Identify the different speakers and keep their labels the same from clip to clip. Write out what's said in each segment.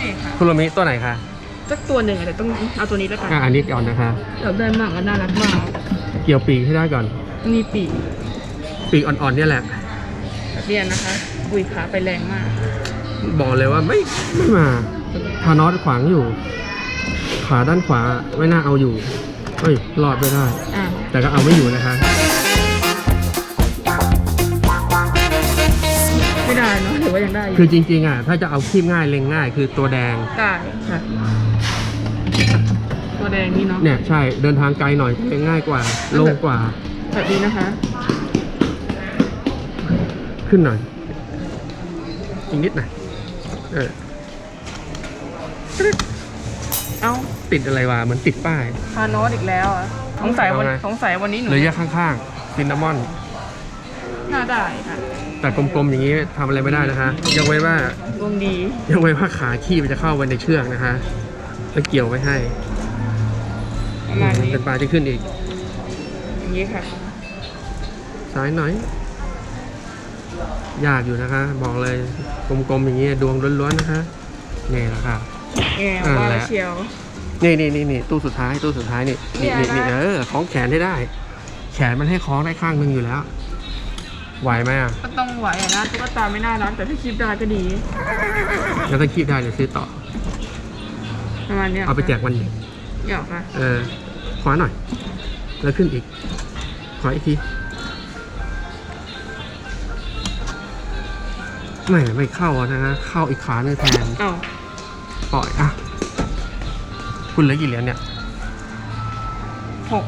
Speaker 1: นี่ค่ะ
Speaker 2: คุโรมิตัวไหนคะ
Speaker 1: สักตัวหนึ่งอะแต่ต้องเอาตัวนี้แล้วกัน
Speaker 2: อะอันนี้ก่อนนะคะ
Speaker 1: อยากได้มากและน่ารักมาก
Speaker 2: เกี่ยวปีกให้ได้ก่อน
Speaker 1: มีปีก
Speaker 2: ปีกอ่อนๆเนี่ยแหละ
Speaker 1: แบบเนี้ยนะคะอุ้ยขาไปแรงมาก
Speaker 2: บอกเลยว่าไม่ไม่มาทานอสขวางอยู่ ขาด้านขวาไม่น่าเอาอยู่เฮ้ยรอดไม่ได้
Speaker 1: อ่า
Speaker 2: แต่ก็เอาไม่อยู่นะคะ
Speaker 1: ไม่ได้เนาะหรือว่ายังได้อยู่
Speaker 2: คือจริงๆอะถ้าจะเอาคีบง่ายเล็งง่าย คือตัวแดง
Speaker 1: ได้ค่ะ ตัวแดงนี่เนาะ
Speaker 2: เนี่ยใช่เดินทางไกลหน่อยเล็งง่ายกว่าโล่งกว่า
Speaker 1: แบบนี้นะคะ
Speaker 2: ขึ้นหน่อยอีกนิดหน่อยเออ
Speaker 1: เอ้า
Speaker 2: ติดอะไรวะเหมือนติดป้าย
Speaker 1: พาโนตอีกแล้วอะสงสัยวัน
Speaker 2: เอาไง
Speaker 1: สงสัยวันนี้หนู
Speaker 2: หรือแยกข้างๆซินนามอน
Speaker 1: น่าได้ค่ะ
Speaker 2: แต่กลมๆอย่างนี้ทำอะไรไม่ได้นะคะยกเว้นว่า
Speaker 1: ดวงดี
Speaker 2: ยกเว้นว่าขาขี้มันจะเข้าไปในเชือกนะคะแล้วเกี่ยวไว้ให้
Speaker 1: ประมาณนี้
Speaker 2: เป็นปลาจะขึ้นอีก
Speaker 1: อย่างนี้ค่ะ
Speaker 2: ซ้ายหน่อย ยากอยู่นะคะ บอกเลยกลมๆอย่างนี้ดวงล้วนๆนะคะนี่แหละค่ะ
Speaker 1: แงว
Speaker 2: อ่า
Speaker 1: ว่า
Speaker 2: แห
Speaker 1: แล้
Speaker 2: ละ
Speaker 1: วเชียว
Speaker 2: นี่นี่นี่นี่ตู้สุดท้ายตู้สุดท้ายนี่นี่
Speaker 1: เนี่
Speaker 2: นี่
Speaker 1: ยนะ
Speaker 2: นี่เออคล้องแขนให้ได้ แขนมันให้คล้องได้ข้างหนึ่งอยู่แล้ว ไหวไหมอะ
Speaker 1: ก็ต้องไหวอะนะตุ๊กตาไม่น่ารักแต่ถ้าคลิปได้ก็ดี
Speaker 2: แล้วถ้าคีบได้เดี๋ยวซื้อต่อ
Speaker 1: ประมาณเนี้ย
Speaker 2: เอาไปแจกวันเด็ก
Speaker 1: หยอกค่ะ
Speaker 2: เออขวาหน่อย แล้วขึ้นอีกขวาอีกทีไม่ไม่เข้าอะนะฮะเข้าอีกขาหนึงแทน
Speaker 1: เอ้า
Speaker 2: ปล่อยอะ คุณเหลือกี่เหรียญเนี่ย
Speaker 1: หก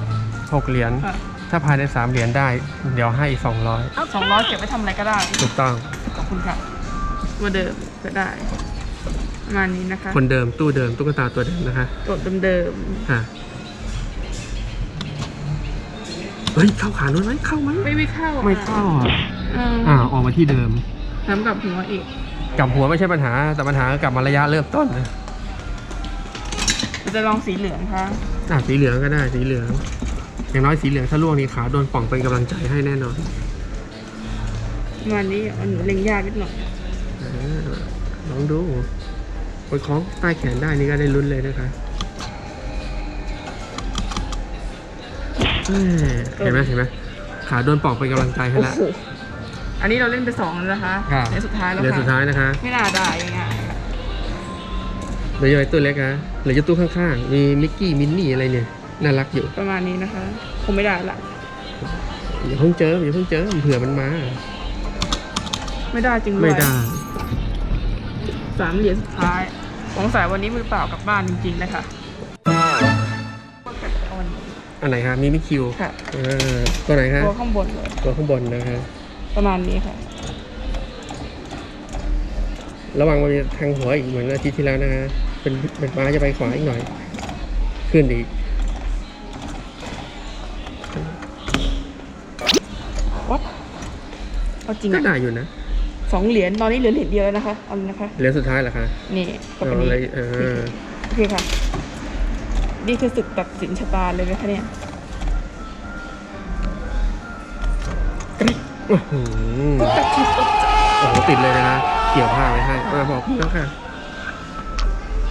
Speaker 2: หกเหรียญ
Speaker 1: ค่ะ
Speaker 2: ถ้าภายในสามเหรียญได้ เดี๋ยวให้อีกสองร้อย
Speaker 1: สองร้อยเก็บไว้ทำอะไรก็ได้
Speaker 2: ถูกต้อง
Speaker 1: ขอบคุณค่ะตัวเดิมก็ได้ประมาณนี้นะคะ
Speaker 2: คนเดิมตู้เดิมตุ๊กตาตัวเดิมนะคะ
Speaker 1: ตัวเดิม
Speaker 2: ค่ะเฮ้ยเข้าขาโน้นไหมเข้าไหม
Speaker 1: ๆไม่ไม่เข้าอะ
Speaker 2: ไม่เข้าอะ
Speaker 1: เออ
Speaker 2: อ่าออกมาที่เดิม
Speaker 1: ทำกับหัวอีก
Speaker 2: กลับหัวไม่ใช่ปัญหาแต่ปัญหาคือกลับมาระยะเริ่มต้นนะ
Speaker 1: เราจะลองสีเหลืองค่ะ
Speaker 2: อะสีเหลืองก็ได้สีเหลือง อย่างน้อยสีเหลืองถ้าล่วงนี่ขาโดนป่องเป็นกำลังใจให้แน่นอน
Speaker 1: ประมาณนี้เอาหนูเล็งยากนิดหน่อย
Speaker 2: อ่าลองดูไปคล้องใต้แขนได้นี่ก็ได้ลุ้นเลยนะคะแม่เห็นไหมเห็นไหมขาโดนป่องเป็นกำลังใจให้
Speaker 1: โอ้
Speaker 2: แล้ว
Speaker 1: โหอันนี้เราเล่นไปสองแล้วนะคะ
Speaker 2: ค่ะ
Speaker 1: ในสุดท้ายแล้ว
Speaker 2: เหลือ
Speaker 1: ค่ะ
Speaker 2: สุดท้ายนะคะ
Speaker 1: ไม่น่าได้ยังไง
Speaker 2: เหลืออยู่ไอ้ตัวเล็กนะเหลืออยู่ตู้ข้างๆ มีมิกกี้มินนี่อะไรเนี่ย น่ารักอยู่
Speaker 1: ประมาณนี้นะคะ คงไม่ได้ละ
Speaker 2: อย่าเพิ่งเจออย่าเพิ่งเจอเผื่อมันมา
Speaker 1: ไม่ได้จริงด้วย
Speaker 2: ไม่ได้
Speaker 1: สามเหรียญสุดท้ายสงสัยวันนี้มือเปล่ากลับบ้านจริงๆนะคะเอาวันนี้
Speaker 2: อันไหนคะมีมิคิว
Speaker 1: ค่ะ
Speaker 2: เออตัวไหนคะ
Speaker 1: ตัวข้างบนเลย
Speaker 2: ตัวข้างบนนะคะ
Speaker 1: ประมาณนี้ค่ะ
Speaker 2: ระวังมันจะทางหัวอีกเหมือนอาทิตย์ที่แล้วนะฮะเป็นเป็นม้าจะไปขวาอีกหน่อย ขึ้นอีก
Speaker 1: เอาจริง
Speaker 2: ก็
Speaker 1: อะ
Speaker 2: ได้อยู่นะ
Speaker 1: สองเหรียญตอนนี้เหลือเหรียญเดียวแล้วนะคะเอาเลยนะคะ
Speaker 2: เหรียญสุดท้ายเหรอคะ
Speaker 1: นี่ก็
Speaker 2: เอา
Speaker 1: เป็น
Speaker 2: เล
Speaker 1: นี้
Speaker 2: ยเออ
Speaker 1: โอเคค่ะ นี่คือศึกตัดสินชะตาเลยไหมคะเนี่ย
Speaker 2: โอ้โหโอ้โหติดเลยนะ เกี่ยวผ้าไว้ให้มาบอกพี่แล้วค่ะ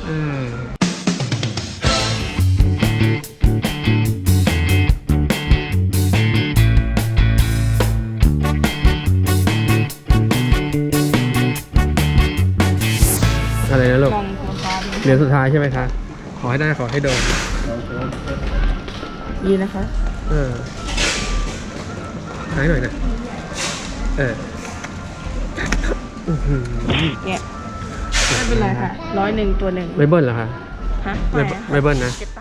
Speaker 2: เออ เหรียญสุดท้ายใช่ไหมคะ ขอให้ได้ขอให้โดน
Speaker 1: ดีนะคะ
Speaker 2: เออหายหน่อยนะ เอออื้อหือ
Speaker 1: เนี่ยไม่เป็นไรค่ะร้อยหนึ่งตัวหนึ่ง
Speaker 2: ไม่เบิ้ลเหรอคะ
Speaker 1: ฮะ
Speaker 2: ไม่
Speaker 1: ไม่
Speaker 2: ไม่เบิ้ลนะ
Speaker 1: เก็บตังค์